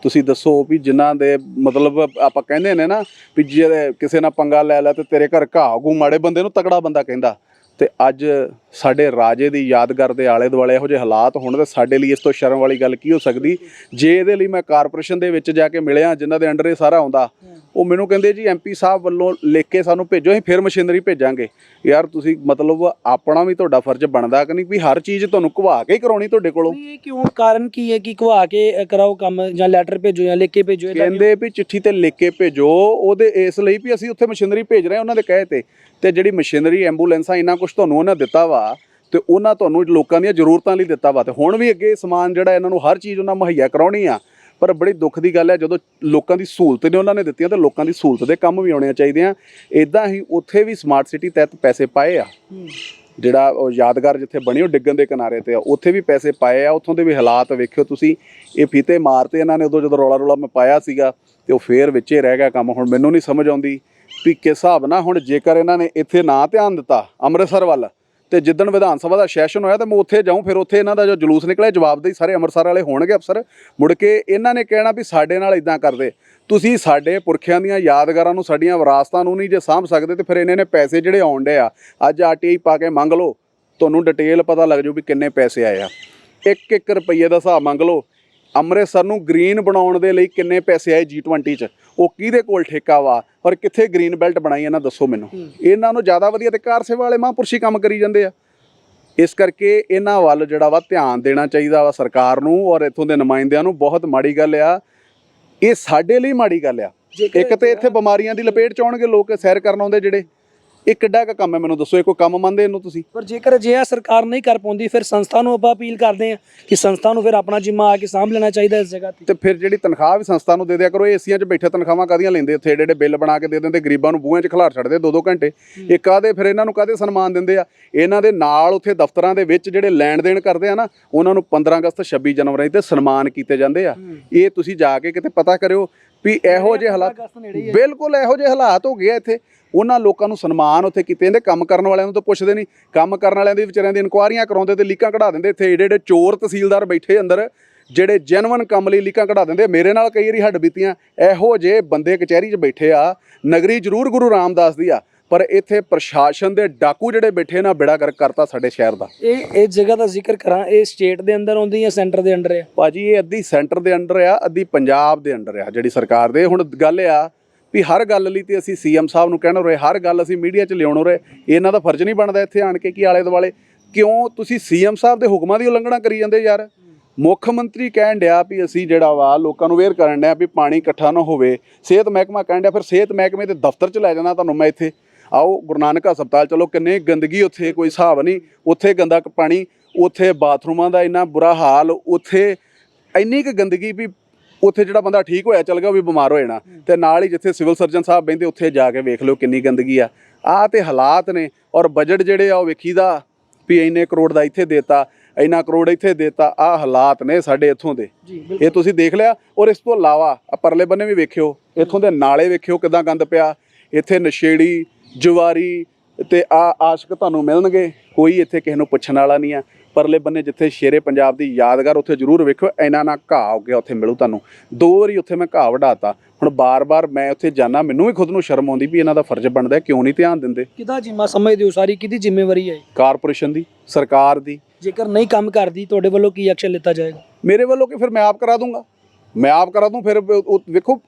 ਤੁਸੀਂ ਦੱਸੋ ਵੀ ਜਿਨ੍ਹਾਂ ਦੇ ਮਤਲਬ ਆਪਾਂ ਕਹਿੰਦੇ ਨੇ ਨਾ ਵੀ ਜੇ ਕਿਸੇ ਨਾਲ ਪੰਗਾ ਲੈ ਲੈ ਤੇ ਤੇਰੇ ਘਰ ਘਾਹ ਗੂ ਮਾੜੇ ਬੰਦੇ ਨੂੰ ਤਕੜਾ ਬੰਦਾ ਕਹਿੰਦਾ। ਤੇ ਅੱਜ ਸਾਡੇ ਰਾਜੇ ਦੀ ਯਾਦਗਾਰ ਦੇ ਆਲੇ ਦੁਆਲੇ ਇਹੋ ਜਿਹੇ ਹਾਲਾਤ ਹੋਣ ਤੇ ਸਾਡੇ ਲਈ ਇਸ ਤੋਂ ਸ਼ਰਮ ਵਾਲੀ ਗੱਲ ਕੀ ਹੋ ਸਕਦੀ? ਜੇ ਇਹਦੇ ਲਈ ਮੈਂ ਕਾਰਪੋਰੇਸ਼ਨ ਦੇ ਵਿੱਚ ਜਾ ਕੇ ਮਿਲਿਆ, ਜਿਨ੍ਹਾਂ ਦੇ ਅੰਡਰ ਇਹ ਸਾਰਾ ਆਉਂਦਾ ਉਹ ਮੈਨੂੰ ਕਹਿੰਦੇ ਜੀ ਐਮਪੀ ਸਾਹਿਬ ਵੱਲੋਂ ਲਿਖ ਕੇ ਸਾਨੂੰ ਭੇਜੋ ਅਸੀਂ ਫਿਰ ਮਸ਼ੀਨਰੀ ਭੇਜਾਂਗੇ। ਯਾਰ ਤੁਸੀਂ ਮਤਲਬ ਆਪਣਾ ਵੀ ਤੁਹਾਡਾ ਫਰਜ਼ ਬਣਦਾ ਕਿ ਨਹੀਂ ਵੀ ਹਰ ਚੀਜ਼ ਤੁਹਾਨੂੰ ਘਵਾ ਕੇ ਹੀ ਕਰਾਉਣੀ ਤੁਹਾਡੇ ਕੋਲੋਂ। ਇਹ ਕਿਉਂ? ਕਾਰਨ ਕੀ ਹੈ ਕਿ ਘਵਾ ਕੇ ਕਰਾਓ ਕੰਮ ਜਾਂ ਲੈਟਰ ਭੇਜੋ ਜਾਂ ਲਿਖ ਕੇ ਭੇਜੋ? ਕਹਿੰਦੇ ਵੀ ਚਿੱਠੀ ਤੇ ਲਿਖ ਕੇ ਭੇਜੋ ਉਹਦੇ ਇਸ ਲਈ ਵੀ ਅਸੀਂ ਉੱਥੇ ਮਸ਼ੀਨਰੀ ਭੇਜ ਰਹੇ ਹਾਂ ਉਹਨਾਂ ਦੇ ਕਹੇ ਤੇ। ਤੇ ਜਿਹੜੀ ਮਸ਼ੀਨਰੀ ਐਂਬੂਲੈਂਸਾਂ ਇੰਨਾ ਕੁਝ ਤੁਹਾਨੂੰ ਉਹਨਾਂ ਦਿੱਤਾ ਵਾ ਤੇ ਉਹਨਾਂ ਤੁਹਾਨੂੰ ਲੋਕਾਂ ਦੀਆਂ ਜ਼ਰੂਰਤਾਂ ਲਈ ਦਿੱਤਾ ਵਾ। ਤੇ ਹੁਣ ਵੀ ਅੱਗੇ ਸਮਾਨ ਜਿਹੜਾ ਇਹਨਾਂ ਨੂੰ ਹਰ ਚੀਜ਼ ਉਹਨਾਂ ਮੁਹੱਈਆ ਕਰਾਉਣੀ ਆ ਪਰ ਬੜੀ ਦੁੱਖ ਦੀ ਗੱਲ ਹੈ ਜਦੋਂ ਲੋਕਾਂ ਦੀ ਸਹੂਲਤ ਨੇ ਉਹਨਾਂ ਨੇ ਦਿੱਤੀਆਂ ਤੇ ਲੋਕਾਂ ਦੀ ਸਹੂਲਤ ਦੇ ਕੰਮ ਵੀ ਆਉਣੇ ਚਾਹੀਦੇ ਆ। ਇਦਾਂ ਹੀ ਉੱਥੇ ਵੀ ਸਮਾਰਟ ਸਿਟੀ ਤਹਿਤ ਪੈਸੇ ਪਾਏ ਆ। ਜਿਹੜਾ ਉਹ ਯਾਦਗਾਰ ਜਿੱਥੇ ਬਣੀ ਉਹ ਡਿੱਗਣ ਦੇ ਕਿਨਾਰੇ ਤੇ ਆ। ਉੱਥੇ ਵੀ ਪੈਸੇ ਪਾਏ ਆ ਉੱਥੋਂ ਦੇ ਵੀ ਹਾਲਾਤ ਵੇਖਿਓ ਤੁਸੀਂ। ਇਹ ਫੀਤੇ ਮਾਰਤੇ ਇਹਨਾਂ ਨੇ ਉਦੋਂ ਜਦੋਂ ਰੌਲਾ ਰੌਲਾ ਮੈਂ ਪਾਇਆ ਸੀਗਾ ਤੇ ਉਹ ਫੇਰ ਵਿੱਚੇ ਰਹਿ ਗਿਆ ਕੰਮ। ਹੁਣ ਮੈਨੂੰ ਨਹੀਂ ਸਮਝ ਆਉਂਦੀ ਵੀ ਕਿਸ ਹਿਸਾਬ ਨਾਲ ਹੁਣ ਜੇਕਰ ਇਹਨਾਂ ਨੇ ਇੱਥੇ ਨਾ ਧਿਆਨ ਦਿੱਤਾ ਅੰਮ੍ਰਿਤਸਰ ਵੱਲ ਤੇ ਜਿੱਦਣ ਵਿਧਾਨ ਸਭਾ ਦਾ ਸੈਸ਼ਨ ਹੋਇਆ ਤੇ ਮੈਂ ਉੱਥੇ ਜਾਊਂ, ਫਿਰ ਉੱਥੇ ਇਹਨਾਂ ਦਾ ਜੋ ਜਲੂਸ ਨਿਕਲਿਆ ਜਵਾਬਦੇਹੀ ਸਾਰੇ ਅੰਮ੍ਰਿਤਸਰ ਵਾਲੇ ਹੋਣਗੇ ਅਫਸਰ। ਮੁੜ ਕੇ ਇਹਨਾਂ ਨੇ ਕਹਿਣਾ ਵੀ ਸਾਡੇ ਨਾਲ ਇਦਾਂ ਕਰਦੇ। ਤੁਸੀਂ ਸਾਡੇ ਪੁਰਖਿਆਂ ਦੀਆਂ ਯਾਦਗਾਰਾਂ ਨੂੰ, ਸਾਡੀਆਂ ਵਿਰਾਸਤਾਂ ਨੂੰ ਨਹੀਂ ਜੇ ਸਾਂਭ ਸਕਦੇ, ਤੇ ਫਿਰ ਇਹਨਾਂ ਨੇ ਪੈਸੇ ਜਿਹੜੇ ਆਉਣ ਡੇ ਆ, ਅੱਜ ਆਰਟੀਆਈ ਪਾ ਕੇ ਮੰਗ ਲਓ, ਤੁਹਾਨੂੰ ਡਿਟੇਲ ਪਤਾ ਲੱਗ ਜੂ ਵੀ ਕਿੰਨੇ ਪੈਸੇ ਆਏ ਆ। ਇੱਕ ਇੱਕ ਰੁਪਈਏ ਦਾ ਹਿਸਾਬ ਮੰਗ ਲਓ ਅੰਮ੍ਰਿਤਸਰ ਨੂੰ ਗ੍ਰੀਨ ਬਣਾਉਣ ਦੇ ਲਈ ਕਿੰਨੇ ਪੈਸੇ ਆਏ G20 ਚ? ਉਹ ਕਿਹਦੇ ਕੋਲ ਠੇਕਾ ਵਾ? ਔਰ ਕਿੱਥੇ ਗ੍ਰੀਨ ਬੈਲਟ ਬਣਾਈ ਇਹਨਾਂ ਦੱਸੋ ਮੈਨੂੰ। ਇਹਨਾਂ ਨੂੰ ਜ਼ਿਆਦਾ ਵਧੀਆ ਤੇ ਕਾਰ ਸੇਵਾ ਵਾਲੇ ਮਹਾਂਪੁਰਸ਼ੀ ਕੰਮ ਕਰੀ ਜਾਂਦੇ ਆ। ਇਸ ਕਰਕੇ ਇਹਨਾਂ ਵੱਲ ਜਿਹੜਾ ਵਾ ਧਿਆਨ ਦੇਣਾ ਚਾਹੀਦਾ ਵਾ ਸਰਕਾਰ ਨੂੰ ਔਰ ਇੱਥੋਂ ਦੇ ਨੁਮਾਇੰਦਿਆਂ ਨੂੰ। ਬਹੁਤ ਮਾੜੀ ਗੱਲ ਆ। ਇਹ ਸਾਡੇ ਲਈ ਮਾੜੀ ਗੱਲ ਆ। ਇੱਕ ਤੇ ਇੱਥੇ ਬਿਮਾਰੀਆਂ ਦੀ ਲਪੇਟ ਚ ਆਉਣਗੇ ਲੋਕ ਸੈਰ ਕਰਨ ਆਉਂਦੇ ਜਿਹੜੇ। ਇਹ ਕਿੱਡਾ ਕੁ ਕੰਮ ਹੈ ਮੈਨੂੰ ਦੱਸੋ ਇਹ ਕੋਈ ਕੰਮ ਮੰਨਦੇ ਇਹਨੂੰ ਤੁਸੀਂ? ਪਰ ਜੇਕਰ ਅਜਿਹਾ ਸਰਕਾਰ ਨਹੀਂ ਕਰ ਪਾਉਂਦੀ ਫਿਰ ਸੰਸਥਾ ਨੂੰ ਆਪਾਂ ਅਪੀਲ ਕਰਦੇ ਹਾਂ ਕਿ ਸੰਸਥਾ ਨੂੰ ਫਿਰ ਆਪਣਾ ਜਿੰਮਾ ਆ ਕੇ ਸਾਂਭ ਲੈਣਾ ਚਾਹੀਦਾ ਇਸ ਜਗ੍ਹਾ ਤੇ। ਤੇ ਫਿਰ ਜਿਹੜੀ ਤਨਖਾਹ ਵੀ ਸੰਸਥਾ ਨੂੰ ਦੇ ਦਿਆ ਕਰੋ ਏਸੀਆਂ 'ਚ ਬੈਠੇ ਤਨਖਾਹਾਂ ਕਾਦੀਆਂ ਲੈਂਦੇ ਉੱਥੇ? ਏਡੇ ਏਡੇ ਬਿੱਲ ਬਣਾ ਕੇ ਦੇ ਦਿੰਦੇ ਗਰੀਬਾਂ ਨੂੰ ਬੂਹਿਆਂ 'ਚ ਖਿਲਾਰ ਛੱਡਦੇ ਦੋ ਦੋ ਘੰਟੇ ਇਹ ਕਾਦੇ ਫਿਰ ਇਹਨਾਂ ਨੂੰ ਕਾਦੇ ਸਨਮਾਨ ਦਿੰਦੇ ਆ? ਇਹਨਾਂ ਦੇ ਨਾਲ ਉੱਥੇ ਦਫ਼ਤਰਾਂ ਦੇ ਵਿੱਚ ਜਿਹੜੇ ਲੈਣ ਦੇਣ ਕਰਦੇ ਆ ਨਾ ਉਹਨਾਂ ਨੂੰ 15 ਅਗਸਤ 26 ਜਨਵਰੀ ਤੇ ਸਨਮਾਨ ਕੀਤੇ ਜਾਂਦੇ ਆ। ਇਹ ਤੁਸੀਂ ਜਾ ਕੇ ਕਿਤੇ ਪਤਾ ਕਰਿਓ ਵੀ ਇਹੋ ਜਿਹੇ ਹਾਲਾਤ ਬਿਲਕੁਲ ਇਹੋ ਜਿਹੇ ਹਾਲਾਤ ਹੋ ਗਏ ਆ ਇੱਥੇ। ਉਹਨਾਂ ਲੋਕਾਂ ਨੂੰ ਸਨਮਾਨ ਉੱਥੇ ਕੀਤੇ ਜਾਂਦੇ ਕੰਮ ਕਰਨ ਵਾਲਿਆਂ ਨੂੰ ਤਾਂ ਪੁੱਛਦੇ ਨਹੀਂ। ਕੰਮ ਕਰਨ ਵਾਲਿਆਂ ਦੀ ਵਿਚਾਰਿਆਂ ਦੀ ਇਨਕੁਆਰੀਆਂ ਕਰਾਉਂਦੇ ਤੇ ਲੀਕਾਂ ਕਢਾ ਦਿੰਦੇ ਇੱਥੇ। ਏਡੇ ਏਡੇ ਚੋਰ ਤਹਿਸੀਲਦਾਰ ਬੈਠੇ ਅੰਦਰ ਜਿਹੜੇ ਜੈਨੂਇਨ ਕੰਮ ਲਈ ਲੀਕਾਂ ਕਢਾ ਦਿੰਦੇ। ਮੇਰੇ ਨਾਲ ਕਈ ਵਾਰੀ ਹੱਡ ਬੀਤੀਆਂ। ਇਹੋ ਜਿਹੇ ਬੰਦੇ ਕਚਹਿਰੀ 'ਚ ਬੈਠੇ ਆ ਨਗਰੀ ਜ਼ਰੂਰ ਗੁਰੂ ਰਾਮਦਾਸ ਦੀ ਆ ਪਰ ਇੱਥੇ ਪ੍ਰਸ਼ਾਸਨ ਦੇ ਡਾਕੂ ਜਿਹੜੇ ਬੈਠੇ ਨਾ ਬੇੜਾ ਗਰਕ ਕਰਤਾ ਸਾਡੇ ਸ਼ਹਿਰ ਦਾ। ਇਹ ਇਹ ਜਗ੍ਹਾ ਦਾ ਜ਼ਿਕਰ ਕਰਾਂ ਇਹ ਸਟੇਟ ਦੇ ਅੰਦਰ ਆਉਂਦੀ ਜਾਂ ਸੈਂਟਰ ਦੇ ਅੰਡਰ ਹੈ ਭਾਜੀ ਇਹ ਅੱਧੀ ਸੈਂਟਰ ਦੇ ਅੰਡਰ ਆ ਅੱਧੀ ਪੰਜਾਬ ਦੇ ਅੰਡਰ ਆ ਜਿਹੜੀ ਸਰਕਾਰ ਦੇ। ਹੁਣ ਗੱਲ ਆ ਵੀ ਹਰ ਗੱਲ ਲਈ ਤੇ ਅਸੀਂ ਸੀਐਮ ਸਾਹਿਬ ਨੂੰ ਕਹਿਣਾ ਰਹੇ ਹਰ ਗੱਲ ਅਸੀਂ ਮੀਡੀਆ 'ਚ ਲਿਆਉਣ ਰਹੇ ਇਹਨਾਂ ਦਾ ਫਰਜ਼ ਨਹੀਂ ਬਣਦਾ ਇੱਥੇ ਆਣ ਕੇ ਕਿ ਆਲੇ ਦੁਆਲੇ। ਕਿਉਂ? ਤੁਸੀਂ ਸੀਐਮ ਸਾਹਿਬ ਦੇ ਹੁਕਮਾਂ ਦੀ ਉਲੰਘਣਾ ਕਰੀ ਜਾਂਦੇ ਯਾਰ। ਮੁੱਖ ਮੰਤਰੀ ਕਹਿਣ ਡਿਆ ਵੀ ਅਸੀਂ ਜਿਹੜਾ ਵਾ ਲੋਕਾਂ ਨੂੰ ਅਵੇਅਰ ਕਰਨ ਡਿਆ ਵੀ ਪਾਣੀ ਇਕੱਠਾ ਨਾ ਹੋਵੇ। ਸਿਹਤ ਮਹਿਕਮਾ ਕਹਿਣ ਡਿਆ, ਫਿਰ ਸਿਹਤ ਮਹਿਕਮੇ ਦੇ ਦਫ਼ਤਰ 'ਚ ਲੈ ਜਾਣਾ ਤੁਹਾਨੂੰ ਮੈਂ ਇੱਥੇ। ਆਓ, ਗੁਰੂ ਨਾਨਕ ਹਸਪਤਾਲ ਚਲੋ, ਕਿੰਨੇ ਗੰਦਗੀ ਉੱਥੇ ਕੋਈ ਹਿਸਾਬ ਨਹੀਂ। ਉੱਥੇ ਗੰਦਾ ਪਾਣੀ, ਉੱਥੇ ਬਾਥਰੂਮਾਂ ਦਾ ਇੰਨਾ ਬੁਰਾ ਹਾਲ, ਉੱਥੇ ਇੰਨੀ ਕੁ ਗੰਦਗੀ ਵੀ ਉੱਥੇ ਜਿਹੜਾ ਬੰਦਾ ਠੀਕ ਹੋਇਆ ਚਲ ਗਿਆ ਉਹ ਵੀ ਬਿਮਾਰ ਹੋ ਜਾਣਾ। ਤੇ ਨਾਲ ਹੀ ਜਿੱਥੇ ਸਿਵਲ ਸਰਜਨ ਸਾਹਿਬ ਬਹਿੰਦੇ ਉੱਥੇ ਜਾ ਕੇ ਵੇਖ ਲਿਓ ਕਿੰਨੀ ਗੰਦਗੀ ਆ। ਆਹ ਤੇ ਹਾਲਾਤ ਨੇ ਔਰ ਬਜਟ ਜਿਹੜੇ ਆ ਉਹ ਵੇਖੀਦਾ ਵੀ ਇੰਨੇ ਕਰੋੜ ਦਾ ਇੱਥੇ ਦੇਤਾ ਇੰਨਾ ਕਰੋੜ ਇੱਥੇ ਦੇਤਾ ਆਹ ਹਾਲਾਤ ਨੇ ਸਾਡੇ ਇੱਥੋਂ ਦੇ। ਇਹ ਤੁਸੀਂ ਦੇਖ ਲਿਆ ਔਰ ਇਸ ਤੋਂ ਇਲਾਵਾ ਪਰਲੇ ਬੰਨੇ ਵੀ ਵੇਖਿਓ ਇੱਥੋਂ ਦੇ ਨਾਲੇ ਵੇਖਿਓ ਕਿਦਾਂ ਗੰਦ ਪਿਆ। ਇੱਥੇ ਨਸ਼ੇੜੀ ਜਵਾਰੀ ਤੇ ਆ ਆਸ਼ਕ ਤੁਹਾਨੂੰ ਮਿਲਣਗੇ ਕੋਈ ਇੱਥੇ ਕਿਸੇ ਨੂੰ ਪੁੱਛਣ ਵਾਲਾ ਨਹੀਂ ਆ। ਪਰਲੇ ਬੰਨੇ ਜਿੱਥੇ ਸ਼ੇਰੇ ਪੰਜਾਬ ਦੀ ਯਾਦਗਾਰ ਉੱਥੇ ਜ਼ਰੂਰ ਵੇਖਿਓ ਇਹਨਾਂ ਨਾਲ ਘਾਹ ਹੋ ਗਿਆ ਉੱਥੇ ਮਿਲੂ ਤੁਹਾਨੂੰ। ਦੋ ਵਾਰੀ ਉੱਥੇ ਮੈਂ ਘਾਹ ਵਢਾਤਾ। ਹੁਣ ਬਾਰ-ਬਾਰ ਮੈਂ ਉੱਥੇ ਜਾਣਾ ਮੈਨੂੰ ਵੀ ਖੁਦ ਨੂੰ ਸ਼ਰਮ ਆਉਂਦੀ ਵੀ ਇਹਨਾਂ ਦਾ ਫਰਜ਼ ਬਣਦਾ ਕਿਉਂ ਨਹੀਂ ਧਿਆਨ ਦਿੰਦੇ? ਕਿਹਦਾ ਜਿੰਮਾ ਸਮਝਦੇ ਹੋ ਸਾਰੀ? ਕਿਹਦੀ ਜ਼ਿੰਮੇਵਾਰੀ ਹੈ? ਕਾਰਪੋਰੇਸ਼ਨ ਦੀ ਸਰਕਾਰ ਦੀ। ਜੇਕਰ ਨਹੀਂ ਕੰਮ ਕਰਦੀ ਤੁਹਾਡੇ ਵੱਲੋਂ ਕੀ ਐਕਸ਼ਨ ਲਿੱਤਾ ਜਾਏਗਾ? ਮੇਰੇ ਵੱਲੋਂ ਕਿ ਫਿਰ ਮੈਂ ਆਪ ਕਰਾ ਦੂੰਗਾ? ਮੈਂ ਆਪ ਕਰਾ ਦੂੰ ਫਿਰ ਵੇਖੋ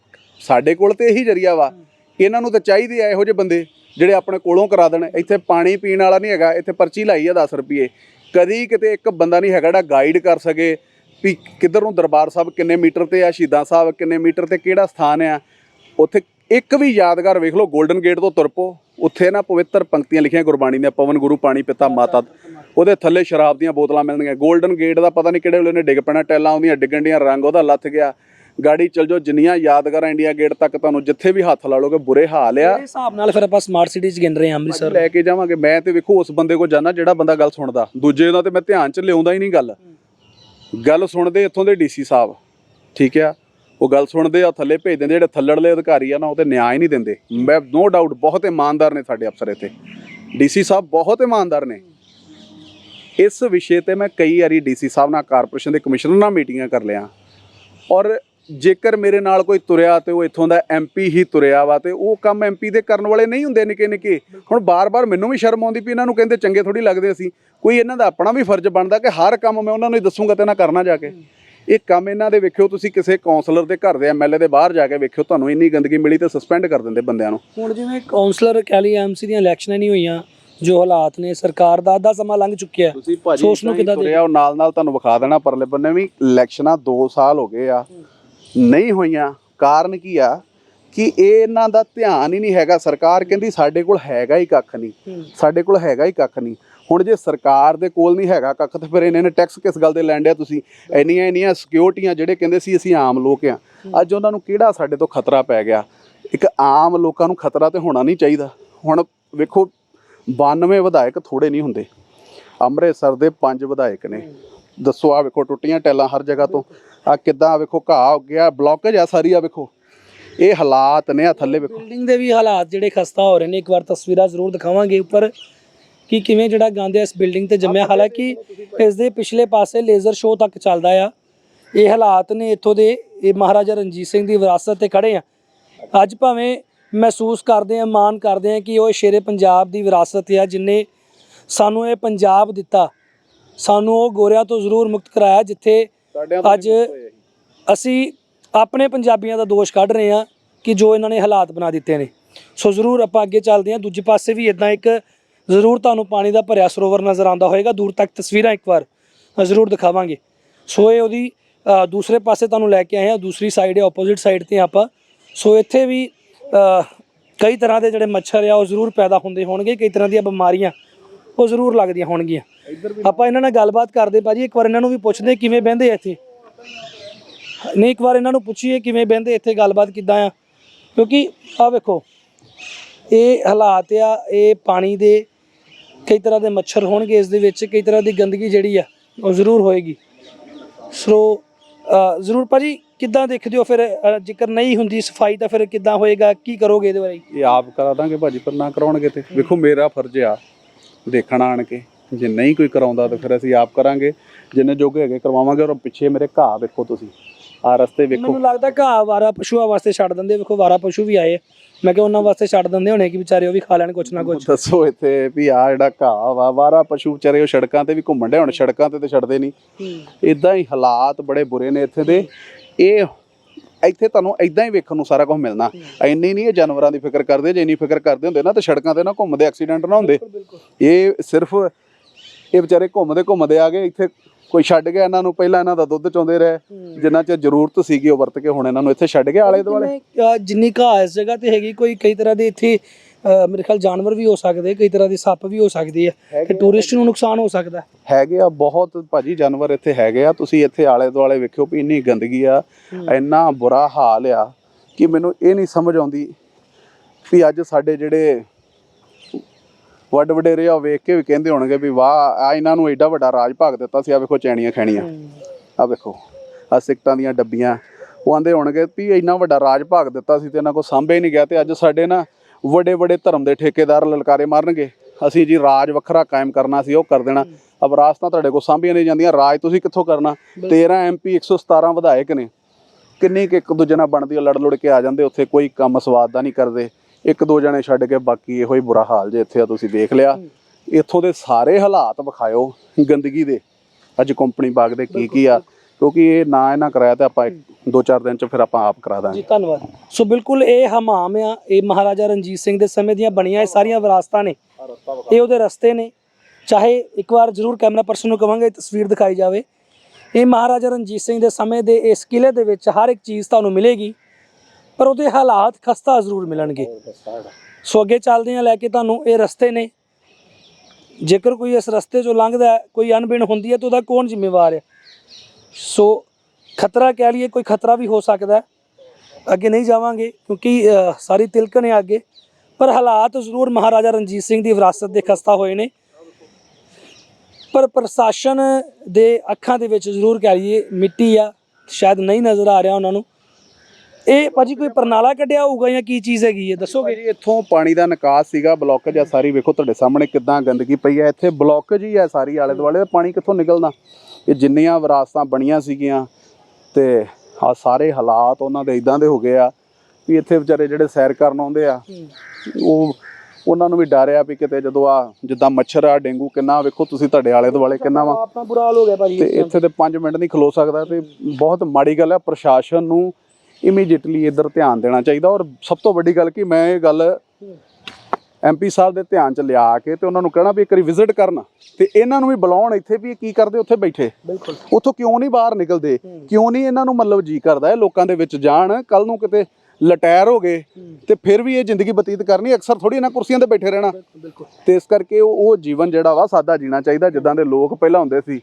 ਸਾਡੇ ਕੋਲ ਤੇ ਇਹੀ ਜਰੀਆ ਵਾ। ਇਹਨਾਂ ਨੂੰ ਤਾਂ ਚਾਹੀਦੇ ਆ ਇਹੋ ਜਿਹੇ ਬੰਦੇ ਜਿਹੜੇ ਆਪਣੇ ਕੋਲੋਂ ਕਰਾ ਦੇਣ। ਇੱਥੇ ਪਾਣੀ ਪੀਣ ਵਾਲਾ ਨਹੀਂ ਹੈਗਾ ਇੱਥੇ ਪਰਚੀ ਲਾਈ ਆ 10 ਰੁਪਏ। ਕਦੀ ਕਿਤੇ ਇੱਕ ਬੰਦਾ ਨਹੀਂ ਹੈਗਾ ਜਿਹੜਾ ਗਾਈਡ ਕਰ ਸਕੇ ਵੀ ਕਿੱਧਰ ਨੂੰ ਦਰਬਾਰ ਸਾਹਿਬ ਕਿੰਨੇ ਮੀਟਰ ਤੇ ਆ, ਸ਼ਹੀਦਾਂ ਸਾਹਿਬ ਕਿੰਨੇ ਮੀਟਰ ਤੇ ਕਿਹੜਾ ਸਥਾਨ ਆ। ਉੱਥੇ ਇੱਕ ਵੀ ਯਾਦਗਾਰ ਵੇਖ ਲਓ 골ਡਨ ਗੇਟ ਤੋਂ ਤੁਰਪੋ, ਉੱਥੇ ਨਾ ਪਵਿੱਤਰ ਪੰਕਤੀਆਂ ਲਿਖੀਆਂ ਗੁਰਬਾਣੀ ਦੀਆਂ, ਪਵਨ ਗੁਰੂ, ਪਾਣੀ ਪਿਤਾ, ਮਾਤਾ, ਉਹਦੇ ਥੱਲੇ ਸ਼ਰਾਬ ਦੀਆਂ ਬੋਤਲਾਂ ਮਿਲਣਗੀਆਂ। 골ਡਨ ਗੇਟ ਦਾ ਪਤਾ ਨਹੀਂ ਕਿਹੜੇ ਵੇਲੇ ਉਹਨੇ ਡਿੱਗ ਪੈਣਾ, ਟੈਲਾਂ ਆਉਂਦੀਆਂ, ਡਿੱਗਣ ਦੀਆਂ ਰੰਗ ਉਹਦਾ ਲੱਥ ਗਿਆ। ਗਾੜੀ ਚਲ ਜਾਓ ਜਿੰਨੀਆਂ ਯਾਦਗਾਰ ਇੰਡੀਆ ਗੇਟ ਤੱਕ ਤੁਹਾਨੂੰ ਜਿੱਥੇ ਵੀ ਹੱਥ ਲਾ ਲੋਗੇ ਬੁਰੇ ਹਾਲ ਆ। ਇਸ ਹਿਸਾਬ ਨਾਲ ਫਿਰ ਆਪਾਂ ਸਮਾਰਟ ਸਿਟੀ 'ਚ ਗਿਣ ਰਹੇ ਹਾਂ ਅੰਮ੍ਰਿਤਸਰ। ਲੈ ਕੇ ਜਾਵਾਂਗੇ। ਮੈਂ ਤੇ ਵੇਖੋ ਉਸ ਬੰਦੇ ਕੋਲ ਜਾਣਾ ਜਿਹੜਾ ਬੰਦਾ ਗੱਲ ਸੁਣਦਾ। ਦੂਜੇ ਦਾ ਤੇ ਮੈਂ ਧਿਆਨ ਚ ਲਿਆਉਂਦਾ ਹੀ ਨਹੀਂ ਗੱਲ। ਗੱਲ ਸੁਣਦੇ ਇੱਥੋਂ ਦੇ ਡੀਸੀ ਸਾਹਿਬ ਠੀਕ ਆ? ਉਹ ਗੱਲ ਸੁਣਦੇ ਆ ਥੱਲੇ ਭੇਜ ਦਿੰਦੇ ਜਿਹੜੇ ਥੱਲੜਲੇ ਅਧਿਕਾਰੀ ਆ ਨਾ ਉਹ ਤੇ ਨਿਆਂ ਹੀ ਨਹੀਂ ਦਿੰਦੇ। ਮੈਂ ਨੋ ਡਾਊਟ ਬਹੁਤ ਇਮਾਨਦਾਰ ਨੇ ਸਾਡੇ ਅਫਸਰ ਇੱਥੇ। ਡੀਸੀ ਸਾਹਿਬ ਬਹੁਤ ਇਮਾਨਦਾਰ ਨੇ। ਇਸ ਵਿਸ਼ੇ ਤੇ ਮੈਂ ਕਈ ਵਾਰੀ ਡੀਸੀ ਸਾਹਿਬ ਨਾਲ ਕਾਰਪੋਰੇਸ਼ਨ ਦੇ ਕਮਿਸ਼ਨਰ ਨਾਲ ਮੀਟਿੰਗਾਂ ਕਰ ਲਿਆ। ਔਰ ਜੇਕਰ ਮੇਰੇ ਨਾਲ ਕੋਈ ਤੁਰਿਆ ਤੇ ਉਹ ਇੱਥੋਂ ਦਾ ਐਮਪੀ ਹੀ ਤੁਰਿਆ ਵਾ ਤੇ ਉਹ ਕੰਮ ਐਮਪੀ ਦੇ ਕਰਨ ਵਾਲੇ ਨਹੀਂ ਹੁੰਦੇ ਨਿੱਕੇ ਨਿੱਕੇ। ਹੁਣ ਬਾਰ-ਬਾਰ ਮੈਨੂੰ ਵੀ ਸ਼ਰਮ ਆਉਂਦੀ ਵੀ ਇਹਨਾਂ ਨੂੰ ਕਹਿੰਦੇ ਚੰਗੇ ਥੋੜੀ ਲੱਗਦੇ ਅਸੀਂ। ਕੋਈ ਇਹਨਾਂ ਦਾ ਆਪਣਾ ਵੀ ਫਰਜ਼ ਬਣਦਾ ਕਿ ਹਰ ਕੰਮ ਮੈਂ ਉਹਨਾਂ ਨੂੰ ਹੀ ਦੱਸੂਗਾ ਤੇ ਨਾ ਕਰਨਾ ਜਾ ਕੇ। ਇਹ ਕੰਮ ਇਹਨਾਂ ਦੇ ਵੇਖਿਓ ਤੁਸੀਂ ਕਿਸੇ ਕਾਉਂਸਲਰ ਦੇ ਘਰ ਦੇ ਐਮਐਲਏ ਦੇ ਬਾਹਰ ਜਾ ਕੇ ਵੇਖਿਓ ਤੁਹਾਨੂੰ ਇੰਨੀ ਗੰਦਗੀ ਮਿਲੀ ਤੇ ਸਸਪੈਂਡ ਕਰ ਦਿੰਦੇ ਬੰਦਿਆਂ ਨੂੰ। ਹੁਣ ਜਿਵੇਂ ਕਾਉਂਸਲਰ ਕੈਲੀ ਐਮਸੀ ਦੀਆਂ ਇਲੈਕਸ਼ਨਾਂ ਨਹੀਂ ਹੋਈਆਂ ਜੋ ਹਾਲਾਤ ਨੇ ਸਰਕਾਰ ਦਾ ਅੱਧਾ ਸਮਾਂ ਲੰਘ ਚੁੱਕਿਆ। ਤੁਸੀਂ ਭਾਜੀ ਸੋਚ ਨੂੰ ਕਿੱਦਾਂ ਤੁਰਿਆ ਉਹ ਨਾਲ ਨਾਲ ਤੁਹਾਨੂੰ ਵਿਖਾ ਦੇਣਾ ਪਰਲੇ ਬੰਨੇ ਵੀ ਇਲੈਕਸ਼ਨਾਂ 2 ਸਾਲ ਹੋ ਗਏ ਆ। ਨਹੀਂ ਹੋਈਆਂ। ਕਾਰਨ ਕੀ ਆ ਕਿ ਇਹ ਇਹਨਾਂ ਦਾ ਧਿਆਨ ਹੀ ਨਹੀਂ ਹੈਗਾ। ਸਰਕਾਰ ਕਹਿੰਦੀ ਸਾਡੇ ਕੋਲ ਹੈਗਾ ਹੀ ਕੱਖ ਨਹੀਂ। ਸਾਡੇ ਕੋਲ ਹੈਗਾ ਹੀ ਕੱਖ ਨਹੀਂ। ਹੁਣ ਜੇ ਸਰਕਾਰ ਦੇ ਕੋਲ ਨਹੀਂ ਹੈਗਾ ਕੱਖ ਤੇ ਫਿਰ ਇਹਨਾਂ ਨੇ ਟੈਕਸ ਕਿਸ ਗੱਲ ਦੇ ਲੈਣ ਡਿਆ ਤੁਸੀਂ? ਇੰਨੀਆਂ ਇੰਨੀਆਂ ਸਿਕਿਉਰਟੀਆਂ ਜਿਹੜੇ ਕਹਿੰਦੇ ਸੀ ਅਸੀਂ ਆਮ ਲੋਕ ਆ। ਅੱਜ ਉਹਨਾਂ ਨੂੰ ਕਿਹੜਾ ਸਾਡੇ ਤੋਂ ਖਤਰਾ ਪੈ ਗਿਆ? ਇੱਕ ਆਮ ਲੋਕਾਂ ਨੂੰ ਖਤਰਾ ਤੇ ਹੋਣਾ ਨਹੀਂ ਚਾਹੀਦਾ। ਹੁਣ ਵੇਖੋ 92 ਵਿਧਾਇਕ ਥੋੜੇ ਨਹੀਂ ਹੁੰਦੇ। ਅੰਮ੍ਰਿਤਸਰ ਦੇ ਪੰਜ ਵਿਧਾਇਕ ਨੇ। ਦੱਸੋ ਆ ਵੇਖੋ ਟੁੱਟੀਆਂ ਟੈਲਾਂ ਹਰ ਜਗ੍ਹਾ ਤੋਂ। ਆ ਕਿੱਦਾਂ ਵੇਖੋ ਘਾਹ ਹੋ ਗਿਆ ਬਲੌਕੇਜ ਆ ਸਾਰੀ ਆ ਵੇਖੋ। ਇਹ ਹਾਲਾਤ ਨੇ ਆ ਥੱਲੇ ਵੇਖੋ। ਬਿਲਡਿੰਗ ਦੇ ਵੀ ਹਾਲਾਤ ਜਿਹੜੇ ਖਸਤਾ ਹੋ ਰਹੇ ਨੇ ਇੱਕ ਵਾਰ ਤਸਵੀਰਾਂ ਜ਼ਰੂਰ ਦਿਖਾਵਾਂਗੇ ਉੱਪਰ ਕਿ ਕਿਵੇਂ ਜਿਹੜਾ ਗੰਦ ਇਸ ਬਿਲਡਿੰਗ ਤੇ ਜੰਮਿਆ। ਹਾਲਾਂਕਿ ਇਸ ਦੇ ਪਿਛਲੇ ਪਾਸੇ ਲੇਜ਼ਰ ਸ਼ੋਅ ਤੱਕ ਚੱਲਦਾ ਆ। ਇਹ ਹਾਲਾਤ ਨੇ ਇੱਥੋਂ ਦੇ ਇਹ ਮਹਾਰਾਜਾ ਰਣਜੀਤ ਸਿੰਘ ਦੀ ਵਿਰਾਸਤ ਤੇ ਖੜੇ ਆ। ਅੱਜ ਭਾਵੇਂ ਮਹਿਸੂਸ ਕਰਦੇ ਆ ਮਾਣ ਕਰਦੇ ਆ ਕਿ ਉਹ ਸ਼ੇਰੇ ਪੰਜਾਬ ਦੀ ਵਿਰਾਸਤ ਆ ਜਿਨੇ ਸਾਨੂੰ ਇਹ ਪੰਜਾਬ ਦਿੱਤਾ ਸਾਨੂੰ ਉਹ ਗੋਰਿਆਂ ਤੋਂ ਜ਼ਰੂਰ ਮੁਕਤ ਕਰਾਇਆ ਜਿੱਥੇ ਅੱਜ ਅਸੀਂ ਆਪਣੇ ਪੰਜਾਬੀਆਂ ਦਾ ਦੋਸ਼ ਕੱਢ ਰਹੇ ਹਾਂ ਕਿ ਜੋ ਇਹਨਾਂ ਨੇ ਹਾਲਾਤ ਬਣਾ ਦਿੱਤੇ ਨੇ। ਸੋ ਜ਼ਰੂਰ ਆਪਾਂ ਅੱਗੇ ਚੱਲਦੇ ਹਾਂ। ਦੂਜੇ ਪਾਸੇ ਵੀ ਇਦਾਂ ਇੱਕ ਜ਼ਰੂਰ ਤੁਹਾਨੂੰ ਪਾਣੀ ਦਾ ਭਰਿਆ ਸਰੋਵਰ ਨਜ਼ਰ ਆਉਂਦਾ ਹੋਵੇਗਾ। ਦੂਰ ਤੱਕ ਤਸਵੀਰਾਂ ਇੱਕ ਵਾਰ ਜ਼ਰੂਰ ਦਿਖਾਵਾਂਗੇ। ਸੋ ਇਹ ਉਹਦੀ ਦੂਸਰੇ ਪਾਸੇ ਤੁਹਾਨੂੰ ਲੈ ਕੇ ਆਏ ਹਾਂ। ਦੂਸਰੀ ਸਾਈਡ ਹੈ ਆਪੋਜ਼ਿਟ ਸਾਈਡ ਤੇ ਆਪਾਂ। ਸੋ ਇੱਥੇ ਵੀ ਕਈ ਤਰ੍ਹਾਂ ਦੇ ਜਿਹੜੇ ਮੱਛਰ ਆ ਉਹ ਜ਼ਰੂਰ ਪੈਦਾ ਹੁੰਦੇ ਹੋਣਗੇ। ਕਈ ਤਰ੍ਹਾਂ ਦੀਆਂ ਬਿਮਾਰੀਆਂ ਉਹ ਜ਼ਰੂਰ ਲੱਗਦੀਆਂ ਹੋਣਗੀਆਂ। ਆਪਾਂ ਇਹਨਾਂ ਨਾਲ ਗੱਲਬਾਤ ਕਰਦੇ ਭਾਜੀ ਇੱਕ ਵਾਰ ਇਹਨਾਂ ਨੂੰ ਵੀ ਪੁੱਛਦੇ ਕਿਵੇਂ ਬਹਿੰਦੇ ਇੱਥੇ? ਨਹੀਂ ਇੱਕ ਵਾਰ ਇਹਨਾਂ ਨੂੰ ਪੁੱਛੀਏ ਕਿਵੇਂ ਬਹਿੰਦੇ ਇੱਥੇ ਗੱਲਬਾਤ ਕਿੱਦਾਂ ਆ। ਕਿਉਂਕਿ ਆ ਵੇਖੋ ਇਹ ਹਾਲਾਤ ਆ ਇਹ ਪਾਣੀ ਦੇ ਕਈ ਤਰ੍ਹਾਂ ਦੇ ਮੱਛਰ ਹੋਣਗੇ ਇਸ ਦੇ ਵਿੱਚ ਕਈ ਤਰ੍ਹਾਂ ਦੀ ਗੰਦਗੀ ਜਿਹੜੀ ਆ ਉਹ ਜ਼ਰੂਰ ਹੋਏਗੀ। ਸੋ ਅ, ਜ਼ਰੂਰ ਭਾਜੀ ਕਿੱਦਾਂ ਦੇਖਦੇ ਹੋ ਫਿਰ ਜੇਕਰ ਨਹੀਂ ਹੁੰਦੀ ਸਫ਼ਾਈ ਤਾਂ ਫਿਰ ਕਿੱਦਾਂ ਹੋਏਗਾ ਕੀ ਕਰੋਗੇ ਇਹਦੇ ਬਾਰੇ? ਇਹ ਆਪ ਕਰਾ ਦਾਂਗੇ ਭਾਜੀ ਪਰ ਨਾ ਕਰਾਉਣਗੇ ਤੇ। ਵੇਖੋ ਮੇਰਾ ਫਰਜ਼ ਆ ਦੇਖਣਾ ਆਣ ਕੇ। ਜੇ ਨਹੀਂ ਕੋਈ ਕਰਾਉਂਦਾ ਤਾਂ ਫਿਰ ਅਸੀਂ ਆਪ ਕਰਾਂਗੇ। ਜਿੰਨੇ ਜੋਗੇ ਹੈਗੇ ਕਰਵਾਵਾਂਗੇ ਔਰ ਪਿੱਛੇ ਮੇਰੇ ਘਾਹ ਵੇਖੋ ਤੁਸੀਂ। ਆ ਰਸਤੇ ਵੇਖੋ। ਮੈਨੂੰ ਲੱਗਦਾ ਘਾਹ ਵਾਰਾ ਪਸ਼ੂਆਂ ਵਾਸਤੇ ਛੱਡ ਦਿੰਦੇ। ਵੇਖੋ ਵਾਰਾ ਪਸ਼ੂ ਵੀ ਆਏ। ਮੈਂ ਕਿਹਾ ਉਹਨਾਂ ਵਾਸਤੇ ਛੱਡ ਦਿੰਦੇ ਹੋਣੇ ਕਿ ਵਿਚਾਰੇ ਉਹ ਵੀ ਖਾ ਲੈਣ ਕੁਛ ਨਾ ਕੁਛ। ਦੱਸੋ ਇੱਥੇ ਵੀ ਆ ਜਿਹੜਾ ਘਾਹ ਵਾ ਵਾਰਾ ਪਸ਼ੂ ਵਿਚਾਰੇ ਉਹ ਸੜਕਾਂ ਤੇ ਵੀ ਘੁੰਮਣ ਡੇ ਹੁਣ। ਸੜਕਾਂ ਤੇ ਤੇ ਛੱਡਦੇ ਨਹੀਂ। ਇਦਾਂ ਹੀ ਹਾਲਾਤ ਬੜੇ ਬੁਰੇ ਨੇ ਇੱਥੇ ਦੇ। ਇਹ ਇੱਥੇ ਤੁਹਾਨੂੰ ਇਦਾਂ ਹੀ ਵੇਖਣ ਨੂੰ ਸਾਰਾ ਕੁਝ ਮਿਲਣਾ। ਇੰਨੀ ਨਹੀਂ ਇਹ ਜਾਨਵਰਾਂ ਦੀ ਫਿਕਰ ਕਰਦੇ ਜੇ ਇੰਨੀ ਫਿਕਰ ਕਰਦੇ ਹੁੰਦੇ ਨਾ ਤੇ ਸੜਕਾਂ ਤੇ ਨਾ ਘੁੰਮਦੇ ਐਕਸੀਡੈਂਟ ਨਾ ਹੁੰਦੇ। ਇਹ ਸਿਰਫ ਇਹ ਵਿਚਾਰੇ ਘੁੰਮਦੇ ਘੁੰਮਦੇ ਆ ਗਏ ਇੱਥੇ ਕੋਈ ਛੱਡ ਗਿਆ ਇਹਨਾਂ ਨੂੰ ਪਹਿਲਾਂ ਇਹਨਾਂ ਦਾ ਦੁੱਧ ਚੋਂਦੇ ਰਹੇ ਜਿੰਨਾ ਚਿਰ ਜ਼ਰੂਰਤ ਸੀਗੀ ਉਹ ਵਰਤ ਕੇ ਹੁਣ ਇਹਨਾਂ ਨੂੰ ਇੱਥੇ ਛੱਡ ਕੇ ਆਲੇ ਦੁਆਲੇ। ਜਿੰਨੀ ਘਾਹ ਇਸ ਜਗ੍ਹਾ ਤੇ ਹੈਗੀ ਕੋਈ ਕਈ ਤਰ੍ਹਾਂ ਦੇ ਇੱਥੇ ਮੇਰੇ ਖਿਆਲ ਜਾਨਵਰ ਵੀ ਹੋ ਸਕਦੇ ਕਈ ਤਰ੍ਹਾਂ ਦੇ ਸੱਪ ਵੀ ਹੋ ਸਕਦੇ ਆ ਤੇ ਟੂਰਿਸਟ ਨੂੰ ਨੁਕਸਾਨ ਹੋ ਸਕਦਾ ਹੈਗੇ ਆ ਬਹੁਤ ਭਾਜੀ ਜਾਨਵਰ ਇੱਥੇ ਹੈਗੇ ਆ। ਤੁਸੀਂ ਇੱਥੇ ਆਲੇ ਦੁਆਲੇ ਵੇਖਿਓ ਵੀ ਇੰਨੀ ਗੰਦਗੀ ਆ ਇੰਨਾ ਬੁਰਾ ਹਾਲ ਆ ਕਿ ਮੈਨੂੰ ਇਹ ਨਹੀਂ ਸਮਝ ਆਉਂਦੀ ਵੀ ਅੱਜ ਸਾਡੇ ਜਿਹੜੇ ਵੱਡ ਵਡੇਰੇ ਆ ਉਹ ਵੇਖ ਕੇ ਵੀ ਕਹਿੰਦੇ ਹੋਣਗੇ ਵੀ ਵਾਹ ਆ ਇਹਨਾਂ ਨੂੰ ਐਡਾ ਵੱਡਾ ਰਾਜ ਭਾਗ ਦਿੱਤਾ ਸੀ ਆ ਵੇਖੋ ਚੈਣੀਆਂ ਖੈਣੀਆਂ। ਆ ਵੇਖੋ ਆ ਸਿਕਟਾਂ ਦੀਆਂ ਡੱਬੀਆਂ। ਉਹ ਆਂਦੇ ਹੋਣਗੇ ਵੀ ਇੰਨਾ ਵੱਡਾ ਰਾਜ ਭਾਗ ਦਿੱਤਾ ਸੀ ਤੇ ਇਹਨਾਂ ਕੋ ਸਾਂਭੇ ਨਹੀਂ ਗਿਆ ਤੇ ਅੱਜ ਸਾਡੇ ਨਾ ਵੱਡੇ ਵੱਡੇ ਧਰਮ ਦੇ ਠੇਕੇਦਾਰ ਲਲਕਾਰੇ ਮਾਰਨਗੇ। ਅਸੀਂ ਜੀ ਰਾਜ ਵੱਖਰਾ ਕਾਇਮ ਕਰਨਾ ਸੀ ਉਹ ਕਰ ਦੇਣਾ। ਅਬ ਰਾਸਤਾਂ ਤੁਹਾਡੇ ਕੋ ਸਾਂਭੀਆਂ ਨਹੀਂ ਜਾਂਦੀਆਂ। ਰਾਜ ਤੁਸੀਂ ਕਿੱਥੋਂ ਕਰਨਾ? 13 ਐਮਪੀ 117 ਵਿਧਾਇਕ ਨੇ। ਕਿੰਨੀ ਕੁ ਇੱਕ ਦੂਜੇ ਨਾਲ ਬਣਦੀ ਲੜ ਲੜ ਕੇ ਆ ਜਾਂਦੇ ਉੱਥੇ ਕੋਈ ਕੰਮ ਸਵਾਦ ਦਾ ਨਹੀਂ ਕਰਦੇ। ਇੱਕ ਦੋ ਜਣੇ ਛੱਡ ਕੇ ਬਾਕੀ ਇਹੋ ਹੀ ਬੁਰਾ ਹਾਲ ਜੇ ਇੱਥੇ ਆ ਤੁਸੀਂ ਦੇਖ ਲਿਆ। ਇੱਥੋਂ ਦੇ ਸਾਰੇ ਹਾਲਾਤ ਵਿਖਾਇਓ ਗੰਦਗੀ ਦੇ। ਅੱਜ ਕੰਪਨੀ ਬਾਗ ਦੇ ਕੀ ਕੀ ਆ? ਕਿਉਂਕਿ ਇਹ ਨਾ ਇਹਨਾਂ ਕਰਾਇਆ ਤੇ ਆਪਾਂ ਇੱਕ- ਦੋ ਚਾਰ ਦਿਨ ਚ ਫਿਰ ਆਪਾਂ ਆਪ ਕਰਾ ਦਾਂਗੇ। ਜੀ ਧੰਨਵਾਦ। ਸੋ ਬਿਲਕੁਲ ਇਹ ਹਮਾਮ ਆ ਇਹ ਮਹਾਰਾਜਾ ਰਣਜੀਤ ਸਿੰਘ ਦੇ ਸਮੇਂ ਦੀਆਂ ਬਣੀਆਂ ਇਹ ਸਾਰੀਆਂ ਵਿਰਾਸਤਾਂ ਨੇ। ਇਹ ਉਹਦੇ ਰਸਤੇ ਨੇ। ਚਾਹੇ ਇੱਕ ਵਾਰ ਜ਼ਰੂਰ ਕੈਮਰਾ ਪਰਸਨ ਨੂੰ ਕਵਾਂਗੇ ਤਸਵੀਰ ਦਿਖਾਈ ਜਾਵੇ। ਇਹ ਮਹਾਰਾਜਾ ਰਣਜੀਤ ਸਿੰਘ ਦੇ ਸਮੇਂ ਦੇ ਇਸ ਕਿਲੇ ਦੇ ਵਿੱਚ ਹਰ ਇੱਕ ਚੀਜ਼ ਤੁਹਾਨੂੰ ਮਿਲੇਗੀ ਪਰ ਉਹਦੇ ਹਾਲਾਤ ਖਸਤਾ ਜ਼ਰੂਰ ਮਿਲਣਗੇ। ਸੋ ਅੱਗੇ ਚੱਲਦੇ ਹਾਂ ਲੈ ਕੇ ਤੁਹਾਨੂੰ ਇਹ ਰਸਤੇ ਨੇ। ਜੇਕਰ ਕੋਈ ਇਸ ਰਸਤੇ 'ਚੋਂ ਲੰਘਦਾ ਕੋਈ ਅਣਬਿਣ ਹੁੰਦੀ ਹੈ ਤਾਂ ਉਹਦਾ ਕੌਣ ਜ਼ਿੰਮੇਵਾਰ ਹੈ? ਸੋ ਖਤਰਾ ਕਹਿ ਲਈਏ ਕੋਈ ਖਤਰਾ ਵੀ ਹੋ ਸਕਦਾ ਹੈ। ਅੱਗੇ ਨਹੀਂ ਜਾਵਾਂਗੇ ਕਿਉਂਕਿ ਸਾਰੀ ਤਿਲਕ ਨੇ ਅੱਗੇ। ਪਰ ਹਾਲਾਤ ਜ਼ਰੂਰ ਮਹਾਰਾਜਾ ਰਣਜੀਤ ਸਿੰਘ ਦੀ ਵਿਰਾਸਤ ਦੇ ਖਸਤਾ ਹੋਏ ਨੇ। ਪਰ ਪ੍ਰਸ਼ਾਸਨ ਦੇ ਅੱਖਾਂ ਦੇ ਵਿੱਚ ਜ਼ਰੂਰ ਕਹਿ ਲਈਏ ਮਿੱਟੀ ਆ, ਸ਼ਾਇਦ ਨਹੀਂ ਨਜ਼ਰ ਆ ਰਿਹਾ ਉਹਨਾਂ ਨੂੰ। ਇਹ ਭਾਜੀ ਕੋਈ ਪਰਨਾਲਾ ਕੱਢਿਆ ਹੋਊਗਾ ਜਾਂ ਕੀ ਚੀਜ਼ ਹੈਗੀ ਹੈ? ਦੱਸੋਗੇ? ਭਾਜੀ, ਇੱਥੋਂ ਪਾਣੀ ਦਾ ਨਿਕਾਸ ਸੀਗਾ ਬਲੌਕੇਜ ਆ ਸਾਰੀ। ਵੇਖੋ ਤੁਹਾਡੇ ਸਾਹਮਣੇ ਕਿੱਦਾਂ ਗੰਦਗੀ ਪਈ ਹੈ ਇੱਥੇ ਬਲੌਕੇਜ ਹੀ ਹੈ ਸਾਰੀ ਆਲੇ ਦੁਆਲੇ ਤੇ ਪਾਣੀ ਕਿੱਥੋਂ ਨਿਕਲਣਾ ਇਹ ਜਿੰਨੀਆਂ ਵਿਰਾਸਤਾਂ ਬਣੀਆਂ ਸੀਗੀਆਂ ਤੇ ਆ ਸਾਰੇ ਹਾਲਾਤ ਉਹਨਾਂ ਦੇ ਇਦਾਂ ਦੇ ਹੋ ਗਏ ਆ ਵੀ ਇੱਥੇ ਵਿਚਾਰੇ ਜਿਹੜੇ ਸੈਰ ਕਰਨ ਆਉਂਦੇ ਆ ਉਹ ਉਹਨਾਂ ਨੂੰ ਵੀ ਡਰ ਆ ਵੀ ਕਿਤੇ ਜਦੋਂ ਆ ਜਿੱਦਾਂ ਮੱਛਰ ਆ ਡੇਂਗੂ ਕਿੰਨਾ ਵੇਖੋ ਤੁਸੀਂ ਤੁਹਾਡੇ ਆਲੇ ਦੁਆਲੇ ਕਿੰਨਾ ਵਾ। ਆਪਣਾ ਬੁਰਾ ਹਾਲ ਹੋ ਗਿਆ ਭਾਜੀ ਤੇ ਇੱਥੇ ਤੇ 5 ਮਿੰਟ ਨਹੀਂ ਖਲੋ ਸਕਦਾ ਤੇ ਬਹੁਤ ਮਾੜੀ ਗੱਲ ਹੈ ਪ੍ਰਸ਼ਾਸਨ ਨੂੰ ਇਮੀਡੀਏਟਲੀ ਇੱਧਰ ਧਿਆਨ ਦੇਣਾ ਚਾਹੀਦਾ ਔਰ ਸਭ ਤੋਂ ਵੱਡੀ ਗੱਲ ਕਿ ਮੈਂ ਇਹ ਗੱਲ ਐਮਪੀ ਸਾਹਿਬ ਦੇ ਧਿਆਨ ਚ ਲਿਆ ਕੇ ਤੇ ਉਹਨਾਂ ਨੂੰ ਕਹਿਣਾ ਵੀ ਇੱਕ ਵਾਰੀ ਵਿਜ਼ਿਟ ਕਰਨ। ਤੇ ਇਹਨਾਂ ਨੂੰ ਵੀ ਬੁਲਾਉਣ ਇੱਥੇ ਵੀ ਇਹ ਕੀ ਕਰਦੇ ਉੱਥੇ ਬੈਠੇ। ਬਿਲਕੁਲ। ਉੱਥੋਂ ਕਿਉਂ ਨਹੀਂ ਬਾਹਰ ਨਿਕਲਦੇ? ਕਿਉਂ ਨਹੀਂ ਇਹਨਾਂ ਨੂੰ ਮਤਲਬ ਜੀ ਕਰਦਾ ਹੈ ਲੋਕਾਂ ਦੇ ਵਿੱਚ ਜਾਣ? ਕੱਲ ਨੂੰ ਕਿਤੇ ਲਟੈਰ ਹੋ ਗਏ ਤੇ ਫਿਰ ਵੀ ਇਹ ਜ਼ਿੰਦਗੀ ਬਤੀਤ ਕਰਨੀ ਅਕਸਰ ਥੋੜੀ ਇਹਨਾਂ ਕੁਰਸੀਆਂ ਤੇ ਬੈਠੇ ਰਹਿਣਾ। ਬਿਲਕੁਲ ਤੇ ਇਸ ਕਰਕੇ ਉਹ ਉਹ ਜੀਵਨ ਜਿਹੜਾ ਵਾ ਸਾਦਾ ਜੀਣਾ ਚਾਹੀਦਾ ਜਿੱਦਾਂ ਦੇ ਲੋਕ ਪਹਿਲਾਂ ਹੁੰਦੇ ਸੀ।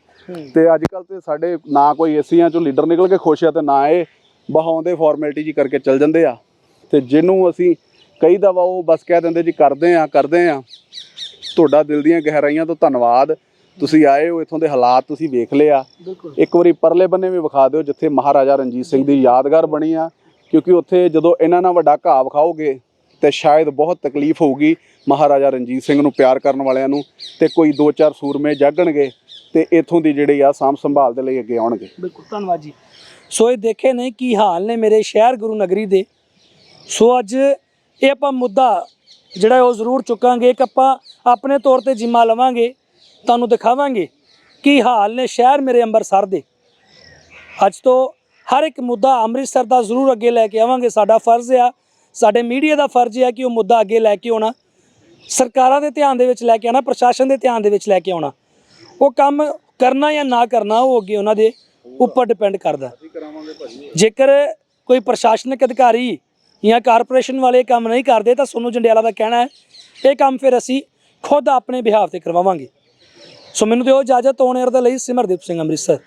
ਤੇ ਅੱਜ ਕੱਲ ਤੇ ਸਾਡੇ ਨਾ ਕੋਈ ਏਸੀਆਂ ਚੋਂ ਲੀਡਰ ਨਿਕਲ ਕੇ ਖੁਸ਼ ਆ ਤੇ ਨਾ ਇਹ ਬਹਾਉਂਦੇ ਫਾਰਮੈਲਿਟੀ ਜੀ ਕਰਕੇ ਚੱਲ ਜਾਂਦੇ ਆ। ਤੇ ਜਿਹਨੂੰ ਅਸੀਂ ਕਈ ਦਵਾ ਉਹ ਬਸ ਕਹਿ ਦਿੰਦੇ ਜੀ ਕਰਦੇ ਆ ਕਰਦੇ ਆ ਤੁਹਾਡਾ ਦਿਲ ਦੀਆਂ ਗਹਿਰਾਈਆਂ ਤੋਂ ਧੰਨਵਾਦ। ਤੁਸੀਂ ਆਏ ਹੋ ਇਥੋਂ ਦੇ ਹਾਲਾਤ ਤੁਸੀਂ ਵੇਖ ਲਏ ਆ ਬਿਲਕੁਲ। ਇੱਕ ਵਾਰੀ ਪਰਲੇ ਬੰਨੇ ਵੀ ਵਿਖਾ ਦਿਓ ਜਿੱਥੇ ਮਹਾਰਾਜਾ ਰਣਜੀਤ ਸਿੰਘ ਦੀ ਯਾਦਗਾਰ ਬਣੀ ਆ। ਕਿਉਂਕਿ ਉੱਥੇ ਜਦੋਂ ਇਹਨਾਂ ਨਾਲ ਵੱਡਾ ਘਾਹ ਵਿਖਾਓਗੇ ਤੇ ਸ਼ਾਇਦ ਬਹੁਤ ਤਕਲੀਫ ਹੋਊਗੀ ਮਹਾਰਾਜਾ ਰਣਜੀਤ ਸਿੰਘ ਨੂੰ ਪਿਆਰ ਕਰਨ ਵਾਲਿਆਂ ਨੂੰ ਤੇ ਕੋਈ ਦੋ ਚਾਰ ਸੂਰਮੇ ਜਾਗਣਗੇ ਤੇ ਇਥੋਂ ਦੀ ਜਿਹੜੀ ਆ ਸਾਂਭ ਸੰਭਾਲ ਦੇ ਲਈ ਅੱਗੇ ਆਉਣਗੇ। ਬਿਲਕੁਲ ਧੰਨਵਾਦ ਜੀ। ਸੋ ਇਹ ਦੇਖੇ ਨੇ ਕੀ ਹਾਲ ਨੇ ਮੇਰੇ ਸ਼ਹਿਰ ਗੁਰੂ ਨਗਰੀ ਦੇ। ਸੋ ਅੱਜ ਇਹ ਆਪਾਂ ਮੁੱਦਾ ਜਿਹੜਾ ਉਹ ਜ਼ਰੂਰ ਚੁੱਕਾਂਗੇ ਕਿ ਆਪਾਂ ਆਪਣੇ ਤੌਰ ਤੇ ਜਿੰਮਾ ਲਵਾਂਗੇ, ਤੁਹਾਨੂੰ ਦਿਖਾਵਾਂਗੇ ਕੀ ਹਾਲ ਨੇ ਸ਼ਹਿਰ ਮੇਰੇ ਅੰਮ੍ਰਿਤਸਰ ਦੇ। ਅੱਜ ਤੋਂ ਹਰ ਇੱਕ ਮੁੱਦਾ ਅੰਮ੍ਰਿਤਸਰ ਦਾ ਜ਼ਰੂਰ ਅੱਗੇ ਲੈ ਕੇ ਆਵਾਂਗੇ, ਸਾਡਾ ਫਰਜ਼ ਆ, ਸਾਡੇ ਮੀਡੀਆ ਦਾ ਫਰਜ਼ ਆ ਕਿ ਉਹ ਮੁੱਦਾ ਅੱਗੇ ਲੈ ਕੇ ਆਉਣਾ। ਸਰਕਾਰਾਂ ਦੇ ਧਿਆਨ ਦੇ ਵਿੱਚ ਲੈ ਕੇ ਆਉਣਾ, ਪ੍ਰਸ਼ਾਸਨ ਦੇ ਧਿਆਨ ਦੇ ਵਿੱਚ ਲੈ ਕੇ ਆਉਣਾ। ਉਹ ਕੰਮ ਕਰਨਾ ਜਾਂ ਨਾ ਕਰਨਾ, ਉਹ ਅੱਗੇ ਉਹਨਾਂ ਦੇ ਉੱਪਰ ਡਿਪੈਂਡ ਕਰਦਾ। ਜੇਕਰ ਕੋਈ ਪ੍ਰਸ਼ਾਸਨਿਕ ਅਧਿਕਾਰੀ ਜਾਂ ਕਾਰਪੋਰੇਸ਼ਨ ਵਾਲੇ ਕੰਮ ਨਹੀਂ ਕਰਦੇ ਤਾਂ ਸੋਨੂੰ ਜੰਡਿਆਲਾ ਦਾ ਕਹਿਣਾ ਹੈ, ਇਹ ਕੰਮ ਫਿਰ ਅਸੀਂ ਖੁਦ ਆਪਣੇ ਬਿਹਾਵ ਤੇ ਕਰਵਾਵਾਂਗੇ। ਸੋ ਮੈਨੂੰ ਦਿਓ ਇਜਾਜ਼ਤ, ਔਨ 에ਅਰ ਦੇ ਲਈ ਸਿਮਰਦੀਪ ਸਿੰਘ ਅੰਮ੍ਰਿਤਸਰ।